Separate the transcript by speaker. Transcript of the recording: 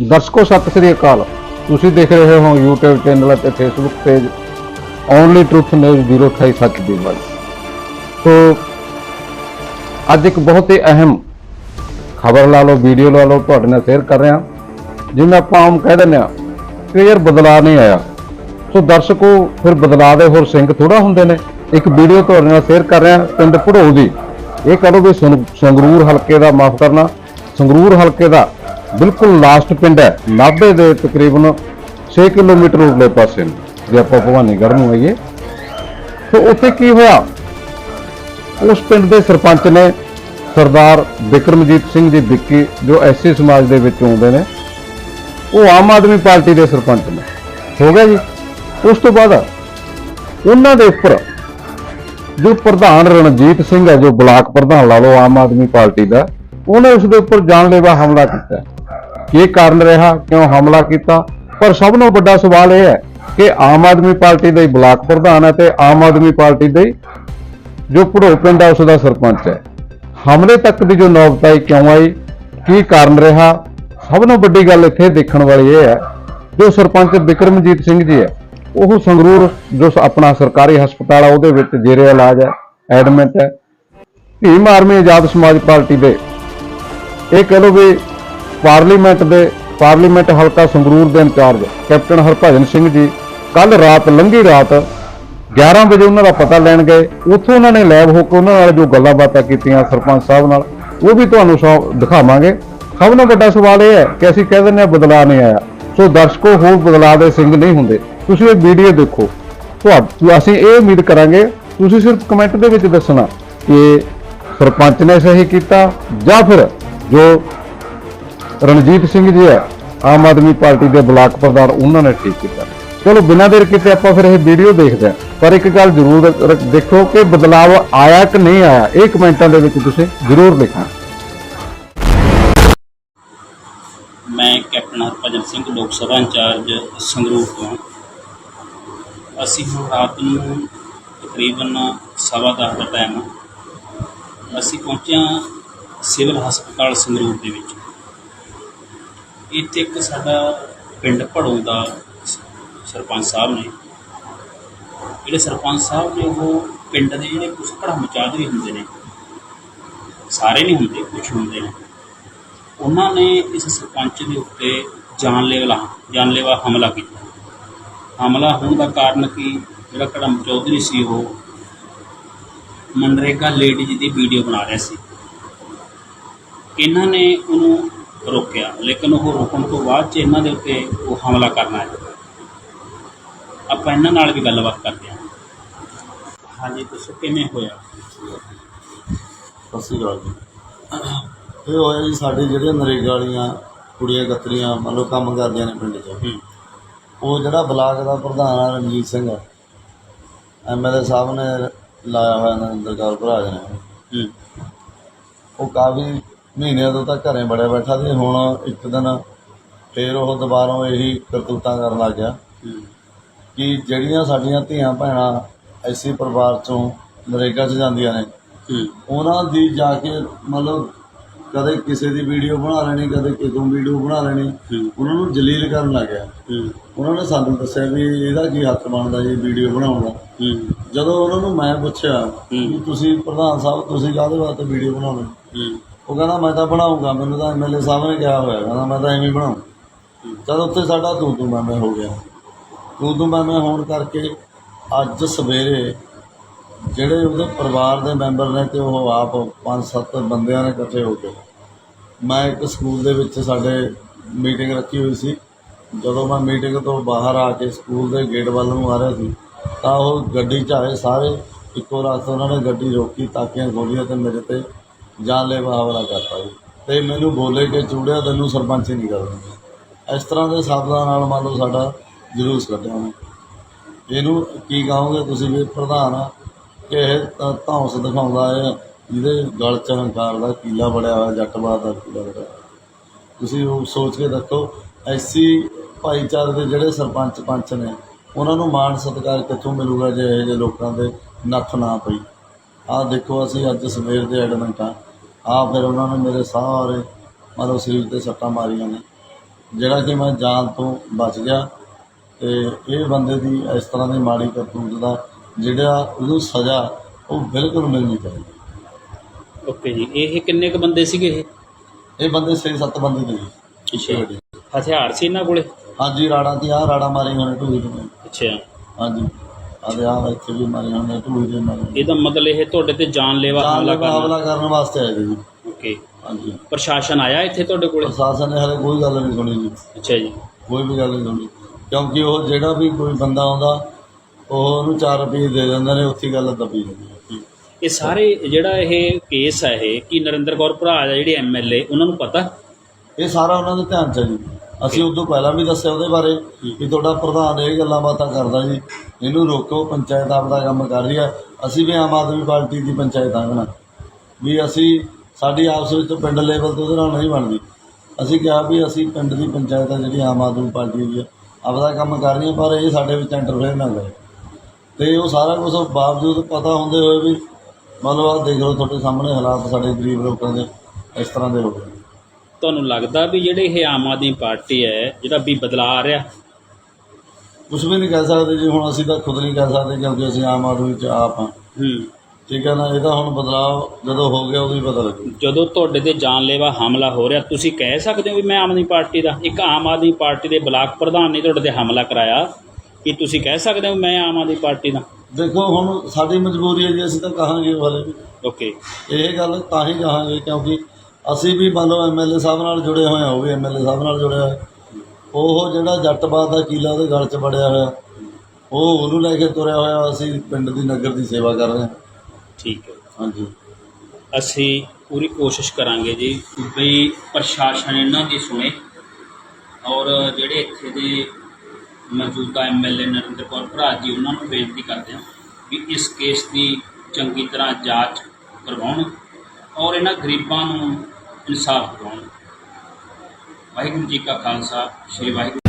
Speaker 1: ਦਰਸ਼ਕੋ, ਸਤਿ ਸ੍ਰੀ ਅਕਾਲ। ਤੁਸੀਂ ਦੇਖ ਰਹੇ ਹੋ YouTube ਚੈਨਲ ਅਤੇ Facebook page only truth news 028 ਸੱਚ ਦੀ ਆਵਾਜ਼ ਤੋ ਅੱਜ ਇੱਕ ਬਹੁਤ ਹੀ ਅਹਿਮ ਖਬਰ ਲਾ ਲਓ ਵੀਡੀਓ ਲਾ ਲਓ, ਤੁਹਾਡੇ ਨਾਲ ਸ਼ੇਅਰ ਕਰ ਰਿਹਾ। ਜਿਵੇਂ ਆਪਾਂ ਆਮ ਕਹਿ ਦਿੰਦੇ ਆ ਕਿ ਯਾਰ ਬਦਲਾਅ ਨਹੀਂ ਆਇਆ। ਸੋ ਦਰਸ਼ਕੋ, ਫਿਰ ਬਦਲਾਅ ਦੇ ਹੋਰ ਸਿੰਘ ਥੋੜਾ ਹੁੰਦੇ ਨੇ। ਇੱਕ ਵੀਡੀਓ ਤੁਹਾਡੇ ਨਾਲ ਸ਼ੇਅਰ ਕਰ ਰਿਹਾ, ਪਿੰਡ ਭੜੋ ਦੀ। ਇਹ ਕਹੋ ਵੀ ਸੰਗ- ਸੰਗਰੂਰ ਹਲਕੇ ਦਾ, ਮਾਫ ਕਰਨਾ, ਸੰਗਰੂਰ ਹਲਕੇ ਦਾ ਬਿਲਕੁਲ ਲਾਸਟ ਪਿੰਡ ਹੈ। ਨਾਭੇ ਦੇ ਤਕਰੀਬਨ 6 ਕਿਲੋਮੀਟਰ ਉਰਲੇ ਪਾਸੇ ਨੂੰ। ਜੇ ਆਪਾਂ ਭਵਾਨੀਗੜ੍ਹ ਨੂੰ ਆਈਏ, ਤੇ ਉੱਥੇ ਕੀ ਹੋਇਆ? ਉਸ ਪਿੰਡ ਦੇ ਸਰਪੰਚ ਨੇ ਸਰਦਾਰ ਵਿਕਰਮਜੀਤ ਸਿੰਘ ਜੀ ਵਿੱਕੀ, ਜੋ ਐਸਸੀ ਸਮਾਜ ਦੇ ਵਿੱਚ ਆਉਂਦੇ ਨੇ, ਉਹ ਆਮ ਆਦਮੀ ਪਾਰਟੀ ਦੇ ਸਰਪੰਚ ਨੇ। ਹੋ ਗਿਆ ਜੀ। ਉਸ ਤੋਂ ਬਾਅਦ ਉਹਨਾਂ ਦੇ ਉੱਪਰ ਜੋ ਪ੍ਰਧਾਨ ਰਣਜੀਤ ਸਿੰਘ ਹੈ, ਜੋ ਬਲਾਕ ਪ੍ਰਧਾਨ ਲਾ ਲਓ ਆਮ ਆਦਮੀ ਪਾਰਟੀ ਦਾ, ਉਹਨੇ ਉਸ ਦੇ ਉੱਪਰ ਜਾਨਲੇਵਾ ਹਮਲਾ ਕੀਤਾ। ਕੀ ਕਾਰਨ ਰਿਹਾ, ਕਿਉਂ ਹਮਲਾ ਕੀਤਾ? ਪਰ ਸਭ ਤੋਂ ਵੱਡਾ ਸਵਾਲ ਇਹ ਹੈ ਕਿ ਆਮ ਆਦਮੀ ਪਾਰਟੀ ਦਾ ਹੀ ਬਲਾਕ ਪ੍ਰਧਾਨ ਹੈ ਤੇ ਆਮ ਆਦਮੀ ਪਾਰਟੀ ਦੇ ਜੋ ਭੜੋ ਪਿੰਡ ਹੈ ਉਸ ਦਾ ਸਰਪੰਚ ਹੈ। ਹਮਲੇ ਤੱਕ ਦੀ ਜੋ ਨੌਬਤ ਆਈ ਕਿਉਂ ਆਈ, ਕੀ ਕਾਰਨ ਰਿਹਾ? ਸਭ ਤੋਂ ਵੱਡੀ ਗੱਲ ਇੱਥੇ ਦੇਖਣ ਵਾਲੀ ਇਹ ਹੈ, ਜੋ ਸਰਪੰਚ ਵਿਕਰਮਜੀਤ ਸਿੰਘ ਜੀ ਹੈ, ਉਹ ਸੰਗਰੂਰ, ਜੋ ਆਪਣਾ ਸਰਕਾਰੀ ਹਸਪਤਾਲ ਆ, ਉਹਦੇ ਵਿੱਚ ਜੇਰੇ ਇਲਾਜ ਹੈ, ਐਡਮਿਟ ਹੈ। ਭੀਮ ਆਰਮੀ ਆਜ਼ਾਦ ਸਮਾਜ ਪਾਰਟੀ ਦੇ, ਇਹ ਕਹ ਲਓ ਵੀ ਪਾਰਲੀਮੈਂਟ ਦੇ ਪਾਰਲੀਮੈਂਟ ਹਲਕਾ ਸੰਗਰੂਰ ਦੇ ਇੰਚਾਰਜ ਕੈਪਟਨ ਹਰਭਜਨ ਸਿੰਘ ਜੀ ਕੱਲ ਰਾਤ, ਲੰਘੀ ਰਾਤ 11 ਵਜੇ ਉਹਨਾਂ ਦਾ ਪਤਾ ਲੈਣ ਗਏ। ਉੱਥੋਂ ਉਹਨਾਂ ਨੇ ਲੈਬ ਹੋ ਕੇ ਉਹਨਾਂ ਨਾਲ ਜੋ ਗੱਲਾਂ ਬਾਤਾਂ ਕੀਤੀਆਂ ਸਰਪੰਚ ਸਾਹਿਬ ਨਾਲ, ਉਹ ਵੀ ਤੁਹਾਨੂੰ ਸੌ- ਦਿਖਾਵਾਂਗੇ। ਸਭ ਤੋਂ ਵੱਡਾ ਸਵਾਲ ਇਹ ਹੈ ਕਿ ਅਸੀਂ ਕਹਿ ਦਿੰਦੇ ਹਾਂ ਬਦਲਾਅ ਨਹੀਂ ਆਇਆ। ਸੋ ਦਰਸ਼ਕੋ, ਹੋਰ ਬਦਲਾਅ ਦੇ ਸਿੰਘ ਨਹੀਂ ਹੁੰਦੇ। ਤੁਸੀਂ ਇਹ ਵੀਡੀਓ ਦੇਖੋ। ਤੁਹਾਨੂੰ ਅਸੀਂ ਇਹ ਉਮੀਦ ਕਰਾਂਗੇ, ਤੁਸੀਂ ਸਿਰਫ ਕਮੈਂਟ ਦੇ ਵਿੱਚ ਦੱਸਣਾ ਕਿ ਸਰਪੰਚ ਨੇ ਸਹੀ ਕੀਤਾ ਜਾਂ ਫਿਰ ਜੋ ਰਣਜੀਤ ਸਿੰਘ ਜੀ ਹੈ ਆਮ ਆਦਮੀ ਪਾਰਟੀ ਦੇ ਬਲਾਕ ਪ੍ਰਧਾਨ, ਉਹਨਾਂ ਨੇ ਠੀਕ ਕੀਤਾ। ਚਲੋ, ਬਿਨਾਂ ਦੇਰ ਕਿਤੇ ਆਪਾਂ ਫਿਰ ਇਹ ਵੀਡੀਓ ਦੇਖਦੇ ਹਾਂ। ਪਰ ਇੱਕ ਗੱਲ ਜ਼ਰੂਰ ਦੇਖੋ ਕਿ ਬਦਲਾਵ ਆਇਆ ਕਿ ਨਹੀਂ ਆਇਆ, ਇਹ ਕਮੈਂਟਾਂ ਦੇ ਵਿੱਚ ਤੁਸੀਂ ਜ਼ਰੂਰ ਲਿਖਣਾ।
Speaker 2: ਮੈਂ ਕੈਪਟਨ ਹਰਭਜਨ ਸਿੰਘ, ਲੋਕ ਸਭਾ ਇੰਚਾਰਜ ਸੰਗਰੂਰ ਤੋਂ ਅਸੀਂ ਹੁਣ ਰਾਤ ਨੂੰ ਤਕਰੀਬਨ ਸਵਾ ਦਸ ਦਾ ਟਾਈਮ ਅਸੀਂ ਪਹੁੰਚਿਆ ਸਿਵਲ ਹਸਪਤਾਲ ਸੰਗਰੂਰ ਦੇ ਵਿੱਚ। ਇੱਥੇ ਇੱਕ ਸਾਡਾ ਪਿੰਡ ਭੜੋ ਦਾ ਸਰਪੰਚ ਸਾਹਿਬ ਨੇ। ਜਿਹੜੇ ਸਰਪੰਚ ਸਾਹਿਬ ਨੇ, ਉਹ ਪਿੰਡ ਦੇ ਜਿਹੜੇ ਕੁਝ ਧਰਮ ਚਾਦਰੀ ਹੁੰਦੇ ਨੇ, ਸਾਰੇ ਨਹੀਂ ਹੁੰਦੇ ਕੁਝ ਹੁੰਦੇ ਨੇ। ਉਹਨਾਂ ਨੇ ਇਸ ਸਰਪੰਚ ਦੇ ਉੱਤੇ ਜਾਨਲੇਵਾ ਜਾਨਲੇਵਾ ਹਮਲਾ ਕੀਤਾ। ਹਮਲਾ ਹੋਣ ਦਾ ਕਾਰਨ ਕੀ? ਜਿਹੜਾ ਕੜਮ ਚੌਧਰੀ ਸੀ, ਉਹ ਮਨਰੇਗਾ ਲੇਡੀਜ਼ ਦੀ ਵੀਡੀਓ ਬਣਾ ਰਿਹਾ ਸੀ। ਇਹਨਾਂ ਨੇ ਉਹਨੂੰ ਰੋਕਿਆ। ਲੇਕਿਨ ਉਹ ਰੁਕਣ ਤੋਂ ਬਾਅਦ ਚ ਇਹਨਾਂ ਦੇ ਉੱਤੇ ਉਹ ਹਮਲਾ ਕਰਨਾ ਹੈ। ਆਪਾਂ ਇਹਨਾਂ ਨਾਲ ਵੀ ਗੱਲਬਾਤ ਕਰਦੇ ਹਾਂ। ਹਾਂਜੀ ਦੱਸੋ ਕਿਵੇਂ ਹੋਇਆ?
Speaker 3: ਸਤਿ ਸ਼੍ਰੀ ਅਕਾਲ ਜੀ। ਇਹ ਹੋਇਆ ਜੀ ਸਾਡੇ ਜਿਹੜੇ ਨਰੇਗਾ ਵਾਲੀਆਂ ਕੁੜੀਆਂ ਕਤਰੀਆਂ ਮੰਨ ਲਓ ਕੰਮ ਕਰਦੀਆਂ ਨੇ ਪਿੰਡ 'ਚ।
Speaker 2: ਹੂੰ।
Speaker 3: ਉਹ ਜਿਹੜਾ ਬਲਾਕ ਦਾ ਪ੍ਰਧਾਨ ਆ ਰਣਜੀਤ ਸਿੰਘ। ਐਮਐਲਏ ਸਾਹਿਬ ਨੇ ਲਾਇਆ ਹੋਇਆ ਨਰਿੰਦਰ ਕੌਰ ਭਰਾਜ ਨੇ
Speaker 2: ਹੂੰ।
Speaker 3: ਉਹ ਕਾਫੀ ਮਹੀਨਿਆਂ ਤੋਂ ਤਾਂ ਘਰੇ ਬੜਿਆ ਬੈਠਾ ਸੀ ਹੁਣ ਇੱਕ ਦਿਨ ਫੇਰ ਉਹ ਦੁਬਾਰਾ ਇਹੀ ਕਰਤੂਤਾਂ ਕਰਨ ਲੱਗ ਗਿਆ ਕਿ ਜਿਹੜੀਆਂ ਸਾਡੀਆਂ ਧੀਆਂ ਭੈਣਾਂ ਐਸੀ ਪਰਿਵਾਰ ਚੋਂ ਨਰੇਗਾ 'ਚ ਜਾਂਦੀਆਂ ਨੇ ਉਹਨਾਂ ਦੀ ਜਾ ਕੇ ਮਤਲਬ ਕਦੇ ਕਿਸੇ ਦੀ ਵੀਡੀਓ ਬਣਾ ਲੈਣੀ ਕਦੇ ਕਿਸੇ ਵੀਡੀਓ ਬਣਾ ਲੈਣੀ ਉਹਨਾਂ ਨੂੰ ਜਲੀਲ ਕਰਨ ਲੱਗਿਆ
Speaker 2: ਹੂੰ।
Speaker 3: ਉਹਨਾਂ ਨੇ ਸਾਨੂੰ ਦੱਸਿਆ ਵੀ ਇਹਦਾ ਕੀ ਹੱਕ ਬਣਦਾ ਜੀ ਵੀਡੀਓ ਬਣਾਉਣ ਦਾ। ਜਦੋਂ ਉਹਨਾਂ ਨੂੰ ਮੈਂ ਪੁੱਛਿਆ ਵੀ ਤੁਸੀਂ ਪ੍ਰਧਾਨ ਸਾਹਿਬ ਤੁਸੀਂ ਕਾਹਦੇ ਵਾਸਤੇ ਵੀਡੀਓ ਬਣਾਉਣੀ
Speaker 2: ਹੂੰ।
Speaker 3: ਉਹ ਕਹਿੰਦਾ, ਮੈਂ ਤਾਂ ਬਣਾਉਂਗਾ। ਮੈਨੂੰ ਤਾਂ ਐਮਐਲਏ ਸਾਹਿਬ ਨੇ ਕਿਹਾ ਹੋਇਆ। ਕਹਿੰਦਾ, ਮੈਂ ਤਾਂ ਐਵੇਂ ਬਣਾਉਂ। ਜਦ ਉੱਥੇ ਸਾਡਾ ਤੂੰ ਤੂੰ ਮੈਂ ਮੈਂ ਹੋ ਗਿਆ। ਤੂੰ ਤੂੰ ਮੈਂ ਮੈਂ ਹੋਣ ਕਰਕੇ ਅੱਜ ਸਵੇਰੇ ਜਿਹੜੇ ਉਹਦੇ ਪਰਿਵਾਰ ਦੇ ਮੈਂਬਰ ਨੇ ਤੇ ਉਹ ਆਪ ਪੰਜ ਸੱਤ ਬੰਦਿਆਂ ਨੇ ਇਕੱਠੇ ਹੋ ਕੇ, ਮੈਂ ਇੱਕ ਸਕੂਲ ਦੇ ਵਿੱਚ ਸਾਡੇ ਮੀਟਿੰਗ ਰੱਖੀ ਹੋਈ ਸੀ। ਜਦੋਂ ਮੈਂ ਮੀਟਿੰਗ ਤੋਂ ਬਾਹਰ ਆ ਕੇ ਸਕੂਲ ਦੇ ਗੇਟ ਵੱਲ ਨੂੰ ਆ ਰਿਹਾ ਸੀ, ਤਾਂ ਉਹ ਗੱਡੀ 'ਚ ਆਏ ਸਾਰੇ। ਇੱਕੋ ਰਾਤ ਉਹਨਾਂ ਨੇ ਗੱਡੀ ਰੋਕੀ ਤਾਕੀਆਂ ਖੋਲੀਆਂ ਤੇ ਮੇਰੇ ਤੇ ਜਾਨਲੇਵਾ ਹਮਲਾ ਕਰਤਾ ਜੀ। ਤੇ ਮੈਨੂੰ ਬੋਲੇ ਕਿ ਚੂੜਿਆ ਤੈਨੂੰ ਸਰਪੰਚ ਹੀ ਨਹੀਂ ਕਰ ਦਿੰਦੇ ਇਸ ਤਰ੍ਹਾਂ ਦੇ ਸ਼ਬਦਾਂ ਨਾਲ ਮੰਨ ਲਓ ਸਾਡਾ ਜਲੂਸ ਕੱਢਿਆ ਉਹਨੇ। ਇਹਨੂੰ ਕੀ ਕਹੋਗੇ ਤੁਸੀਂ ਵੀ ਪ੍ਰਧਾਨ, ਕਿ ਇਹ ਤਾਂ ਧੌਂਸ ਦਿਖਾਉਂਦਾ ਹੈ, ਜਿਹਦੇ ਗਲ 'ਚ ਹੰਕਾਰ ਦਾ ਕੀਲਾ ਬੜਿਆ ਹੋਇਆ ਜੱਟਬਾਦ ਦਾ ਕੀਲਾ ਬੜਿਆ ਹੋਇਆ। ਤੁਸੀਂ ਉਹ ਸੋਚ ਕੇ ਦੇਖੋ, ਐਸੀ ਭਾਈਚਾਰੇ ਦੇ ਜਿਹੜੇ ਸਰਪੰਚ ਪੰਚ ਨੇ, ਉਹਨਾਂ ਨੂੰ ਮਾਣ ਸਤਿਕਾਰ ਕਿੱਥੋਂ ਮਿਲੂਗਾ ਜੇ ਇਹੋ ਜਿਹੇ ਲੋਕਾਂ ਦੇ ਨੱਥ ਨਾ ਪਈ। ਆਹ ਦੇਖੋ ਅਸੀਂ ਅੱਜ ਸਵੇਰ ਦੇ ਐਡਮਿਟ ਆ ਆ ਫਿਰ ਉਹਨਾਂ ਨੇ ਮੇਰੇ ਸਾਰੇ ਮਤਲਬ ਸਰੀਰ ਤੇ ਸੱਟਾਂ ਮਾਰੀਆਂ ਨੇ। ਜਿਹੜਾ ਕਿ ਮੈਂ ਜਾਨ ਤੋਂ ਬਚ ਗਿਆ ਤੇ ਇਹ ਬੰਦੇ ਦੀ ਇਸ ਤਰ੍ਹਾਂ ਦੀ ਮਾੜੀ ਕਰਤੂਤ ਦਾ ਜਿਹੜਾ ਉਹਨੂੰ ਸਜ਼ਾ ਉਹ ਬਿਲਕੁਲ ਮਿਲਣੀ ਚਾਹੀਦੀ।
Speaker 2: ਓਕੇ ਜੀ ਇਹ ਕਿੰਨੇ ਕ ਬੰਦੇ ਸੀਗੇ ਇਹ?
Speaker 3: ਇਹ ਬੰਦੇ 6-7 ਬੰਦੇ ਨੇ ਵੱਡੇ।
Speaker 2: ਹਥਿਆਰ ਸੀ ਇਹਨਾਂ ਕੋਲੇ?
Speaker 3: ਹਾਂਜੀ ਰਾੜਾ ਦੀ ਆ ਰਾੜਾ ਮਾਰੀ ਹੋਣੇ ਢੂਈ ਤੇ।
Speaker 2: ਅੱਛਾ।
Speaker 3: ਹਾਂਜੀ। ਆਦੇ ਆ ਇੱਥੇ ਵੀ ਮਾਰੀ ਹੋਣੇ ਢੂਈ ਤੇ ਮਾਰੀ
Speaker 2: ਇਹਦਾ ਮਤਲਬ ਇਹ ਤੁਹਾਡੇ ਤੇ ਜਾਨਲੇਵਾ ਹਮਲਾ ਕਰਨਾ
Speaker 3: ਹਮਲਾ ਕਰਨ ਵਾਸਤੇ ਆਏ ਜੀ।
Speaker 2: ਓਕੇ।
Speaker 3: ਹਾਂਜੀ।
Speaker 2: ਪ੍ਰਸ਼ਾਸਨ ਆਇਆ ਇੱਥੇ ਤੁਹਾਡੇ ਕੋਲੇ?
Speaker 3: ਪ੍ਰਸ਼ਾਸਨ ਨੇ ਹਲੇ ਕੋਈ ਗੱਲ ਨਹੀਂ ਸੁਣੀ ਜੀ।
Speaker 2: ਅੱਛਾ ਜੀ।
Speaker 3: ਕੋਈ ਵੀ ਗੱਲ ਨਹੀਂ ਸੁਣੀ। ਕਿਉਂਕਿ ਉਹ ਜਿਹੜਾ ਵੀ ਕੋਈ ਬੰਦਾ ਆਉਂਦਾ ਉਹ ਉਹਨੂੰ 4 ਰੁਪਏ ਦੇ ਦਿੰਦੇ ਨੇ ਉੱਥੇ ਗੱਲ ਦੱਬੀ ਜਾਂਦੀ ਹੈ।
Speaker 2: ਇਹ ਸਾਰੇ ਜਿਹੜਾ ਇਹ ਕੇਸ ਹੈ ਇਹ ਕੀ ਨਰਿੰਦਰ ਕੌਰ ਭਰਾ ਦਾ ਜਿਹੜੇ ਐਮਐਲਏ ਉਹਨਾਂ ਨੂੰ ਪਤਾ?
Speaker 3: ਇਹ ਸਾਰਾ ਉਹਨਾਂ ਦੇ ਧਿਆਨ ਚ ਹੈ ਜੀ। ਅਸੀਂ ਉਦੋਂ ਪਹਿਲਾਂ ਵੀ ਦੱਸਿਆ ਉਹਦੇ ਬਾਰੇ ਕਿ ਤੁਹਾਡਾ ਪ੍ਰਧਾਨ ਇਹ ਗੱਲਾਂ ਬਾਤਾਂ ਕਰਦਾ ਜੀ ਇਹਨੂੰ ਰੋਕੋ ਪੰਚਾਇਤ ਆਪਦਾ ਕੰਮ ਕਰ ਰਹੀ ਹੈ ਅਸੀਂ ਵੀ ਆਮ ਆਦਮੀ ਪਾਰਟੀ ਦੀ ਪੰਚਾਇਤ ਆ ਨਾ ਵੀ ਅਸੀਂ ਸਾਡੀ ਆਪਸ ਵਿੱਚ ਪਿੰਡ ਲੈਵਲ ਤੇ ਉਹਦੇ ਨਾਲ ਨਹੀਂ ਬਣਦੀ। ਅਸੀਂ ਕਿਹਾ ਵੀ ਅਸੀਂ ਪਿੰਡ ਦੀ ਪੰਚਾਇਤ ਆ ਜਿਹੜੀ ਆਮ ਆਦਮੀ ਪਾਰਟੀ ਦੀ ਆ ਆਪਦਾ ਕੰਮ ਕਰ ਰਹੀ ਹੈ ਪਰ ਇਹ ਸਾਡੇ ਵਿੱਚ ਇੰਟਰਫੇਅਰ ਨਾ ਕਰੇ। ਤੇ ਉਹ ਸਾਰਾ ਕੁਝ ਬਾਵਜੂਦ ਪਤਾ ਹੁੰਦੇ ਹੋਏ ਵੀ ਮੰਨ ਲਓ ਆਹ ਦੇਖ ਲਓ ਤੁਹਾਡੇ ਸਾਹਮਣੇ ਹਾਲਾਤ ਸਾਡੇ ਗਰੀਬ ਲੋਕਾਂ ਦੇ ਇਸ ਤਰ੍ਹਾਂ ਦੇ ਹੋ ਗਏ।
Speaker 2: ਤੁਹਾਨੂੰ ਲੱਗਦਾ ਵੀ ਜਿਹੜੇ ਇਹ ਆਮ ਆਦਮੀ ਪਾਰਟੀ ਹੈ ਜਿਹੜਾ ਵੀ ਬਦਲਾ ਆ ਰਿਹਾ?
Speaker 3: ਕੁਝ ਵੀ ਨਹੀਂ ਕਹਿ ਸਕਦੇ ਜੀ ਹੁਣ ਅਸੀਂ ਤਾਂ ਖੁਦ ਨਹੀਂ ਕਹਿ ਸਕਦੇ ਕਿਉਂਕਿ ਅਸੀਂ ਆਮ ਆਦਮੀ ਚ ਆਪ ਹਾਂ।
Speaker 2: ਹੂੰ।
Speaker 3: ਠੀਕ ਹੈ ਨਾ ਇਹਦਾ ਹੁਣ ਬਦਲਾਅ ਜਦੋਂ ਹੋ ਗਿਆ ਉਦੋਂ ਹੀ ਪਤਾ ਲੱਗੂ।
Speaker 2: ਜਦੋਂ ਤੁਹਾਡੇ ਤੇ ਜਾਨਲੇਵਾ ਹਮਲਾ ਹੋ ਰਿਹਾ ਤੁਸੀਂ ਕਹਿ ਸਕਦੇ ਹੋ ਵੀ ਮੈਂ ਆਮ ਆਦਮੀ ਪਾਰਟੀ ਦਾ? ਇੱਕ ਆਮ ਆਦਮੀ ਪਾਰਟੀ ਦੇ ਬਲਾਕ ਪ੍ਰਧਾਨ ਨੇ ਤੁਹਾਡੇ ਤੇ ਹਮਲਾ ਕਰਾਇਆ ਕੀ ਤੁਸੀਂ ਕਹਿ ਸਕਦੇ ਹੋ ਮੈਂ ਆਮ ਆਦਮੀ ਪਾਰਟੀ ਦਾ?
Speaker 3: ਦੇਖੋ ਹੁਣ ਸਾਡੀ ਮਜਬੂਰੀ ਹੈ ਜੀ ਅਸੀਂ ਤਾਂ ਕਹਾਂਗੇ ਵਾਲੇ ਵੀ।
Speaker 2: ਓਕੇ।
Speaker 3: ਇਹ ਗੱਲ ਤਾਂ ਹੀ ਕਹਾਂਗੇ ਕਿਉਂਕਿ ਅਸੀਂ ਵੀ ਮੰਨ ਲਓ ਐਮਐਲਏ ਸਾਹਿਬ ਨਾਲ ਜੁੜੇ ਹੋਏ ਹਾਂ ਉਹ ਵੀ ਐਮਐਲਏ ਸਾਹਿਬ ਨਾਲ ਜੁੜਿਆ ਹੋਇਆ ਉਹ ਜਿਹੜਾ ਜੱਟਬਾਦ ਦਾ ਕੀਲਾ ਉਹਦੇ ਗਲ 'ਚ ਬੜਿਆ ਹੋਇਆ। ਉਹ ਉਹਨੂੰ ਲੈ ਕੇ ਤੁਰਿਆ ਹੋਇਆ ਅਸੀਂ ਪਿੰਡ ਦੀ ਨਗਰ ਦੀ ਸੇਵਾ ਕਰ ਰਹੇ ਹਾਂ।
Speaker 2: ਠੀਕ ਹੈ।
Speaker 3: ਹਾਂਜੀ।
Speaker 2: ਅਸੀਂ ਪੂਰੀ ਕੋਸ਼ਿਸ਼ ਕਰਾਂਗੇ ਜੀ ਵੀ ਪ੍ਰਸ਼ਾਸਨ ਇਹਨਾਂ ਦੀ ਸੁਣੇ ਔਰ ਜਿਹੜੇ ਇੱਥੇ ਦੇ ਮੌਜੂਦਾ ਐਮਐਲਏ ਨਰਿੰਦਰ ਕੌਰ ਭਰਾ ਜੀ ਉਹਨਾਂ ਨੂੰ ਬੇਨਤੀ ਕਰਦੇ ਹਾਂ ਵੀ ਇਸ ਕੇਸ ਦੀ ਚੰਗੀ ਤਰ੍ਹਾਂ ਜਾਂਚ ਕਰਵਾਉਣ ਔਰ ਇਹਨਾਂ ਗਰੀਬਾਂ ਨੂੰ ਇਨਸਾਫ ਦਿਵਾਉਣ ਵਾਹਿਗੁਰੂ ਜੀ ਕਾ ਖਾਲਸਾ ਸ੍ਰੀ ਵਾਹਿਗੁਰੂ